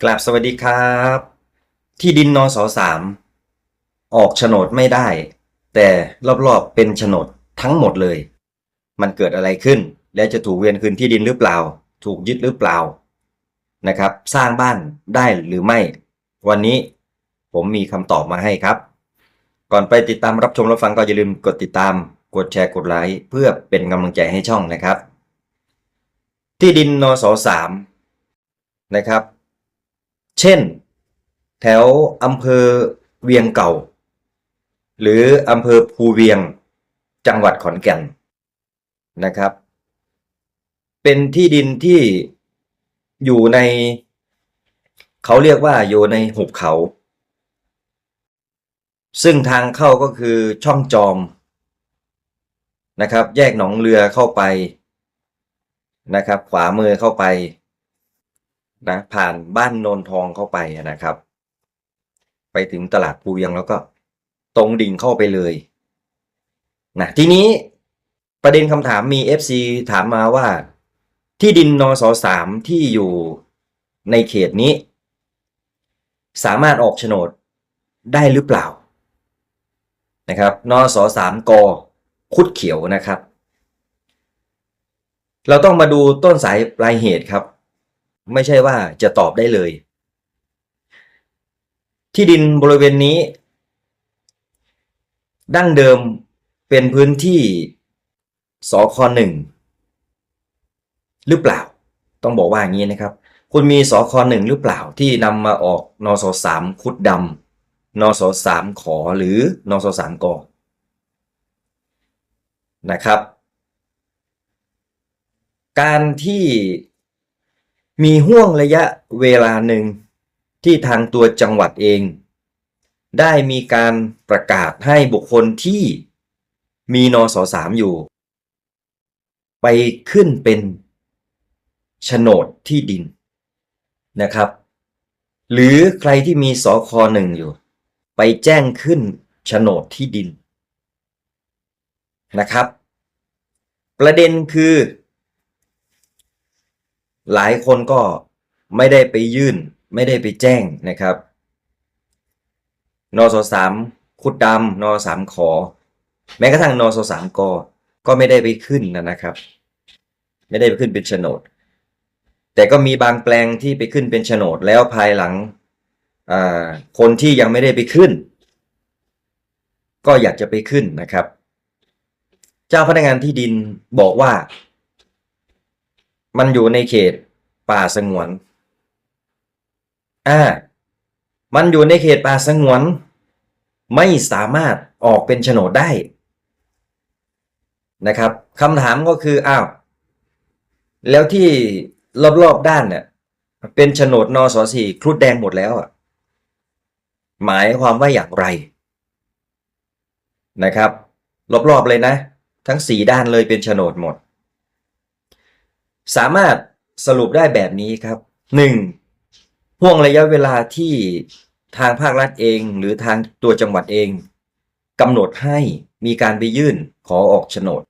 กราบสวัสดีครับ ที่ดินนสสามออกโฉนดไม่ได้ แต่รอบๆเป็นโฉนดทั้งหมดเลย มันเกิดอะไรขึ้น และจะถูกเวียนคืนที่ดินหรือเปล่า ถูกยึดหรือเปล่านะครับ สร้างบ้านได้หรือไม่ วันนี้ผมมีคำตอบมาให้ครับ ก่อนไปติดตามรับชมรับฟังก็อย่าลืมกดติดตาม กดแชร์กดไลค์เพื่อเป็นกำลังใจให้ช่องนะครับ ที่ดินนสสามนะครับ เช่น แถวอำเภอเวียงเก่า หรืออำเภอภูเวียงจังหวัดขอนแก่นนะครับ เป็นที่ดินที่อยู่ใน เขาเรียกว่าอยู่ในหุบเขา ซึ่งทางเข้าก็คือช่องจอมนะครับ แยกหนองเรือเข้าไปนะครับ ขวามือเข้าไป นะผ่านบ้านโนนทองเข้าไปนะครับ ไปถึงตลาดภูเวียงแล้วก็ตรงดิ่งเข้าไปเลยนะทีนี้ประเด็นคำถามมี FC ถามมาว่า ที่ดินนสสามที่อยู่ในเขตนี้ สามารถออกโฉนดได้หรือเปล่านะครับนสสามกคุดเขียวนะครับ เราต้องมาดูต้นสายปลายเหตุครับ ไม่ใช่ว่าจะตอบได้เลย ที่ดินบริเวณนี้ ดั้งเดิมเป็นพื้นที่สคหนึ่งหรือเปล่า ต้องบอกว่าอย่างนี้นะครับ คุณมีสคหนึ่งหรือเปล่าที่นำมาออกนสสามคุดดำนสสามขอหรือนสสามกนะครับ การที่ มีห่วงระยะเวลาหนึ่งที่ทางตัวจังหวัดเอง ได้มีการประกาศให้บุคคลที่มีนสสามอยู่ ไปขึ้นเป็นโฉนดที่ดินนะครับ หรือใครที่มีสคหนึ่งอยู่ ไปแจ้งขึ้นโฉนดที่ดินนะครับ ประเด็นคือ หลายคนก็ไม่ได้ไปยื่น ไม่ได้ไปแจ้งนะครับนสสามคุดดำนสามขอ แม้กระทั่งนสสามกก็ไม่ได้ไปขึ้นนะนะครับ ไม่ได้ไปขึ้นเป็นโฉนด แต่ก็มีบางแปลงที่ไปขึ้นเป็นโฉนดแล้วภายหลังคนที่ยังไม่ได้ไปขึ้น ก็อยากจะไปขึ้นนะครับ เจ้าพนักงานที่ดินบอกว่า มันอยู่ในเขตป่าสงวน อ่า มันอยู่ในเขตป่าสงวน ไม่สามารถออกเป็นโฉนดได้ นะครับคำถามก็คือ อ้าว แล้วที่รอบๆด้านเนี่ยเป็นโฉนดนสสี่ครุฑแดงหมดแล้วอะ หมายความว่าอย่างไร นะครับ รอบๆเลยนะ ทั้งสี่ด้านเลยเป็นโฉนดหมด สามารถสรุปได้แบบนี้ครับ 1. ห่วงระยะเวลาที่ทางภาครัฐเอง หรือทางตัวจังหวัดเองกำหนดให้มีการไปยื่นขอออกโฉนด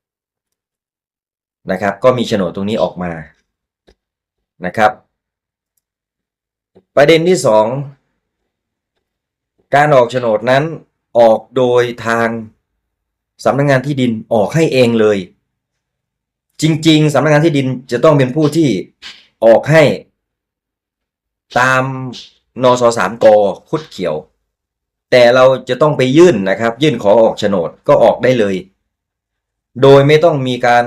นะครับ ก็มีโฉนดตรงนี้ออกมานะครับ ประเด็นที่ 2 การออกโฉนดนั้นออกโดยทางสำนักงงานที่ดินออกให้เองเลย จริง ๆสำนักงานที่ดินจะต้องเป็นผู้ที่ออกให้ ตามนสสามกคุดเขียว แต่เราจะต้องไปยื่นนะครับ ยื่นขอออกโฉนดก็ออกได้เลย โดยไม่ต้องมีการ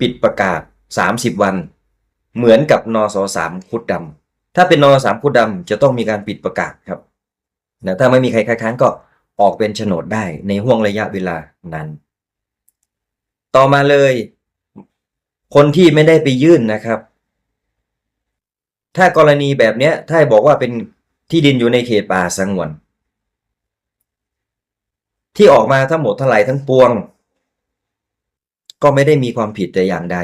ปิดประกาศ 30 วัน เหมือนกับนสสามคุดดำถ้าเป็นนสสามคุดดำจะต้องมีการปิดประกาศครับนะถ้าไม่มีใครคัดค้านก็ออกเป็นโฉนดได้ในห่วงระยะเวลานั้น ต่อมาเลย คนที่ไม่ได้ไปยื่นนะครับ ถ้ากรณีแบบเนี้ยถ้าบอกว่าเป็นที่ดินอยู่ในเขตป่าสงวน ที่ออกมาทั้งหมดเท่าไหร่ทั้งปวง ก็ไม่ได้มีความผิดแต่อย่างใด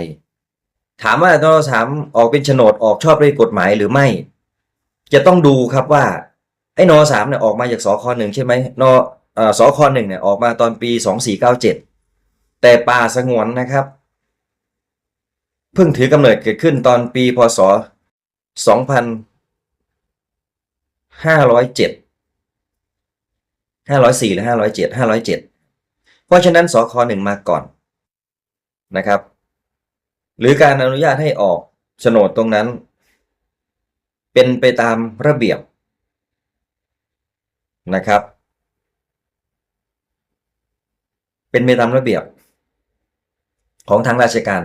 ถามว่านสามออกเป็นโฉนดออกชอบด้วยกฎหมายหรือไม่ จะต้องดูครับว่าไอ้นอสามเนี่ยออกมาจากสคหนึ่งใช่ไหมนออสคหนึ่งเนี่ยออกมาตอนปีสองสี่เก้าเจ็ดแต่ป่าสงวนนะครับ เพิ่งถือกำเนิดเกิดขึ้นตอนปีพศห้าร้อยเจ็ดห้าร้อยสี่หรือห้าร้อยเจ็ดห้าร้อยเจ็ดเพราะฉะนั้นสคหนึ่งมาก่อนนะครับ หรือการอนุญาตให้ออกโฉนดตรงนั้น เป็นไปตามระเบียบนะครับ เป็นไปตามระเบียบของทางราชการ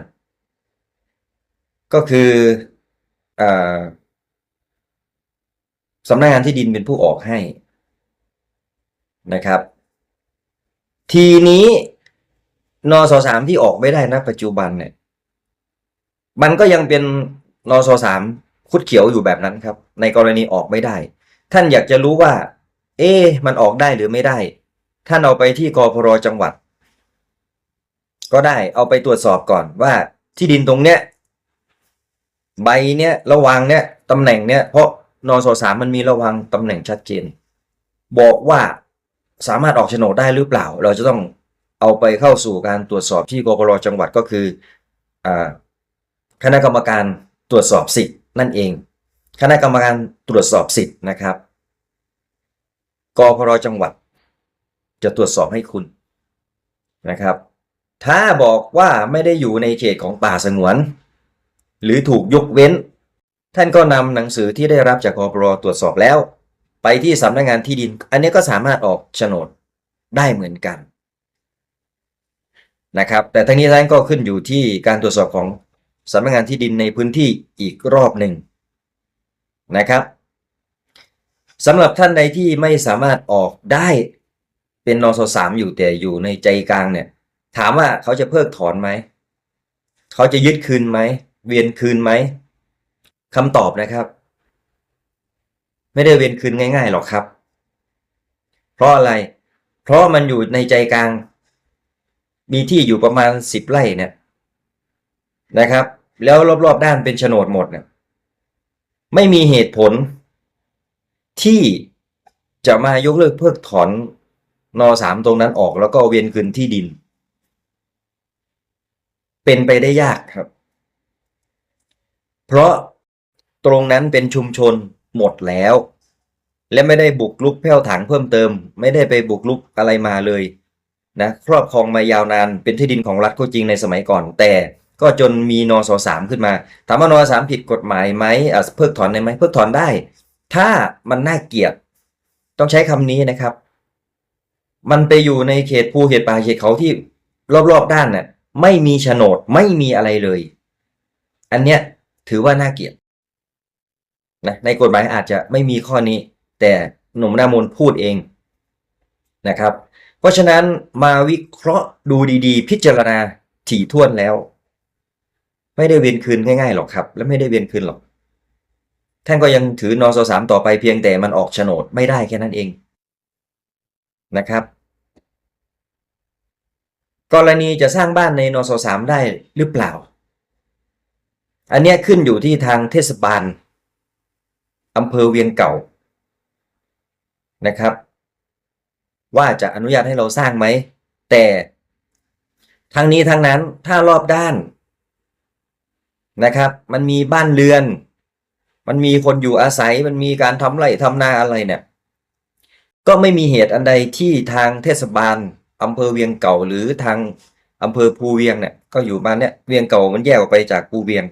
ก็คืออสำนักงานที่ดินเป็นผู้ออกให้นะครับ ทีนี้นสสามที่ออกไม่ได้นะปัจจุบันเนี่ย มันก็ยังเป็นนสสามคุดเขียวอยู่แบบนั้นครับ ในกรณีออกไม่ได้ ท่านอยากจะรู้ว่า เอ๊ะมันออกได้หรือไม่ได้ ท่านเอาไปที่กพรจังหวัด ก็ได้เอาไปตรวจสอบก่อนว่าที่ดินตรงเนี้ย ใบเนี้ยระวังเนี้ยตำแหน่งเนี้ยเพราะนอสสามมันมีระวังตำแหน่งชัดเจน บอกว่าสามารถออกโฉนดได้หรือเปล่า เราจะต้องเอาไปเข้าสู่การตรวจสอบที่กพรจังหวัดก็คืออคณะกรรมการตรวจสอบสิทธิ์นั่นเอง คณะกรรมการตรวจสอบสิทธิ์นะครับกพรจังหวัด จะตรวจสอบให้คุณนะครับ ถ้าบอกว่าไม่ได้อยู่ในเขตของป่าสงวน หรือถูกยกเว้น ท่านก็นำหนังสือที่ได้รับจากกพรตรวจสอบแล้ว ไปที่สำนักงานที่ดิน อันนี้ก็สามารถออกโฉนดได้เหมือนกันนะครับ แต่ทั้งนี้ทั้งนั้นก็ขึ้นอยู่ที่การตรวจสอบของสำนักงานที่ดินในพื้นที่อีกรอบหนึ่งนะครับสำหรับท่านใดที่ไม่สามารถออกได้เป็นนสสามอยู่แต่อยู่ในใจกลางเนี่ย ถามว่าเขาจะเพิกถอนไหม เขาจะยึดคืนไหม เวียนคืนไหมคำตอบนะครับ ไม่ได้เวียนคืนง่าย ๆหรอกครับ เพราะอะไร เพราะมันอยู่ในใจกลาง มีที่อยู่ประมาณสิบไร่เนี่ยนะครับ แล้วรอบๆด้านเป็นโฉนดหมดเนี่ยไม่มีเหตุผล ที่จะมายกเลิกเพิกถอนนสามตรงนั้นออกแล้วก็เวียนคืนที่ดิน เป็นไปได้ยากครับ เพราะตรงนั้นเป็นชุมชนหมดแล้ว และไม่ได้บุกลุกแผ่วถางเพิ่มเติม ไม่ได้ไปบุกลุกอะไรมาเลยนะครอบครองมายาวนานเป็นที่ดินของรัฐก็จริงในสมัยก่อน แต่ก็จนมีนสสามขึ้นมาถามว่านสสามผิดกฎหมายไหมเพิกถอนได้ไหมเพิกถอนได้ ถ้ามันน่าเกลียดต้องใช้คำนี้นะครับ มันไปอยู่ในเขตภูเขตป่าเขตเขาที่รอบๆด้านน่ะไม่มีโฉนดไม่มีอะไรเลย อันเนี้ย ถือว่าน่าเกลียดนะในกฎหมายอาจจะไม่มีข้อนี้ แต่หนุ่มหนามนพูดเองนะครับ เพราะฉะนั้นมาวิเคราะห์ดูดีๆ พิจารณาถี่ถ้วนแล้ว ไม่ได้เวียนคืนง่ายๆหรอกครับ และไม่ได้เวียนคืนหรอกท่านก็ยังถือนสสามต่อไปเพียงแต่มันออกโฉนดไม่ได้แค่นั้นเองนะครับ กรณีจะสร้างบ้านในนสสามได้หรือเปล่า อันนี้ขึ้นอยู่ที่ทางเทศบาลอำเภอเวียงเก่านะครับ ว่าจะอนุญาตให้เราสร้างไหม แต่ทั้งนี้ทั้งนั้นถ้ารอบด้านนะครับ มันมีบ้านเรือน มันมีคนอยู่อาศัยมันมีการทำไร่ทำนาอะไรเนี่ยก็ไม่มีเหตุอันใดที่ทางเทศบาลอำเภอเวียงเก่าหรือทางอำเภอภูเวียงเนี่ยก็อยู่มาเนี่ยเวียงเก่ามันแยกออกไปจากภูเวียง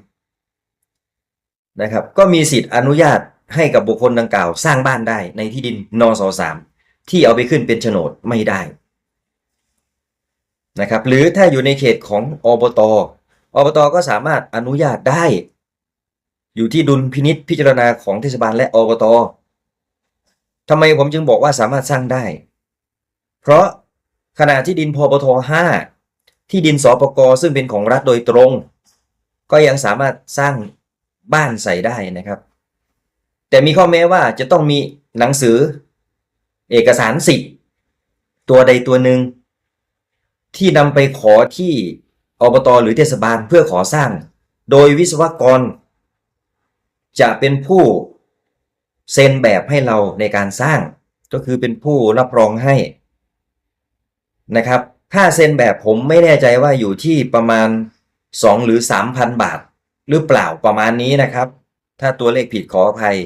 นะครับก็มีสิทธิ์อนุญาตให้กับบุคคลดังกล่าว สร้างบ้านได้ในที่ดินนสสามที่เอาไปขึ้นเป็นโฉนดไม่ได้นะครับหรือถ้าอยู่ในเขตของอบตอบตก็สามารถอนุญาตได้ อยู่ที่ดุลพินิษพิจารณาของเทศบาลและอบตทำไมผมจึงบอกว่าสามารถสร้างได้ เพราะขณะที่ดินพบท5ที่ดินสปกซึ่งเป็นของรัฐโดยตรง ก็ยังสามารถสร้าง บ้านใส่ได้นะครับ แต่มีข้อแม้ว่าจะต้องมีหนังสือ เอกสารสิทธิ์ ตัวใดตัวหนึ่งที่นำไปขอที่อบตหรือเทศบาลเพื่อขอสร้าง โดยวิศวกร จะเป็นผู้เซ็นแบบให้เราในการสร้าง ก็คือเป็นผู้รับรองให้นะครับ ค่าเซ็นแบบผมไม่แน่ใจว่าอยู่ที่ประมาณ 2 หรือ 3,000 บาท หรือเปล่าประมาณนี้นะครับ ถ้าตัวเลขผิดขออภัย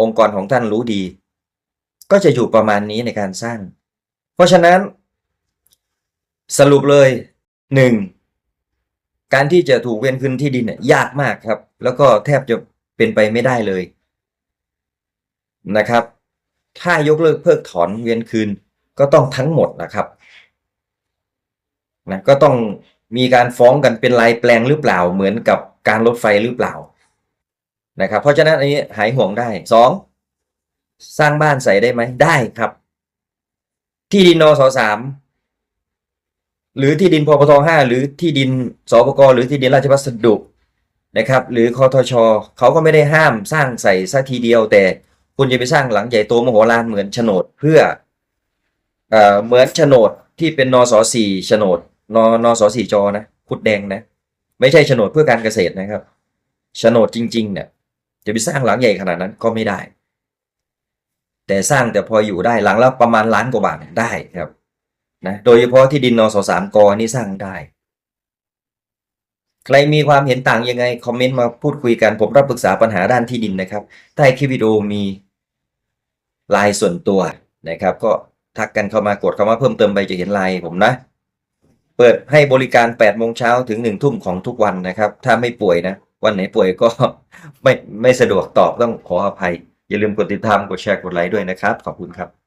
องค์กรของท่านรู้ดี ก็จะอยู่ประมาณนี้ในการสร้าง เพราะฉะนั้น สรุปเลยหนึ่งการที่จะถูกเวียนคืนที่ดินเนี่ยยากมากครับ แล้วก็แทบจะเป็นไปไม่ได้เลยนะครับ ถ้ายกเลิกเพิกถอนเวียนคืนก็ต้องทั้งหมดนะครับนะก็ต้องมีการฟ้องกันเป็นลายแปลงหรือเปล่าเหมือนกับ การรถไฟหรือเปล่านะครับ เพราะฉะนั้นอันนี้หายห่วงได้สองสร้างบ้านใส่ได้ไหมได้ครับ ที่ดินนสสามหรือที่ดินพปทห้าหรือที่ดินสปกหรือที่ดินราชพัสดุนะครับ หรือคอทชเขาก็ไม่ได้ห้ามสร้างใส่สักทีเดียว แต่คุณจะไปสร้างหลังใหญ่โตมโหฬารเหมือนโฉนดเพื่อเอ่อเหมือนโฉนดที่เป็นนสสี่โฉนดนนสสี่จอนะคุดแดงนะ ไม่ใช่โฉนดเพื่อการเกษตรนะครับโฉนดจริง ๆ เนี่ย จะไปสร้างหลังใหญ่ขนาดนั้นก็ไม่ได้ แต่สร้างแต่พออยู่ได้หลังละประมาณล้านกว่าบาทได้ครับนะโดยเฉพาะที่ดินนสสามกนี่สร้างได้ ใครมีความเห็นต่างยังไง คอมเมนต์มาพูดคุยกัน ผมรับปรึกษาปัญหาด้านที่ดินนะครับ ใต้คลิปวิดีโอมีไลน์ส่วนตัวนะครับ ก็ทักกันเข้ามากดเข้ามาเพิ่มเติมไปจะเห็นไลน์ผมนะ เปิดให้บริการ8โมงเช้าถึง1ทุ่มของทุกวันนะครับ ถ้าไม่ป่วยนะ วันไหนป่วยก็ไม่ไม่สะดวกตอบต้องขออภัย อย่าลืมกดติดตามกดแชร์กดไลค์ด้วยนะครับ ขอบคุณครับ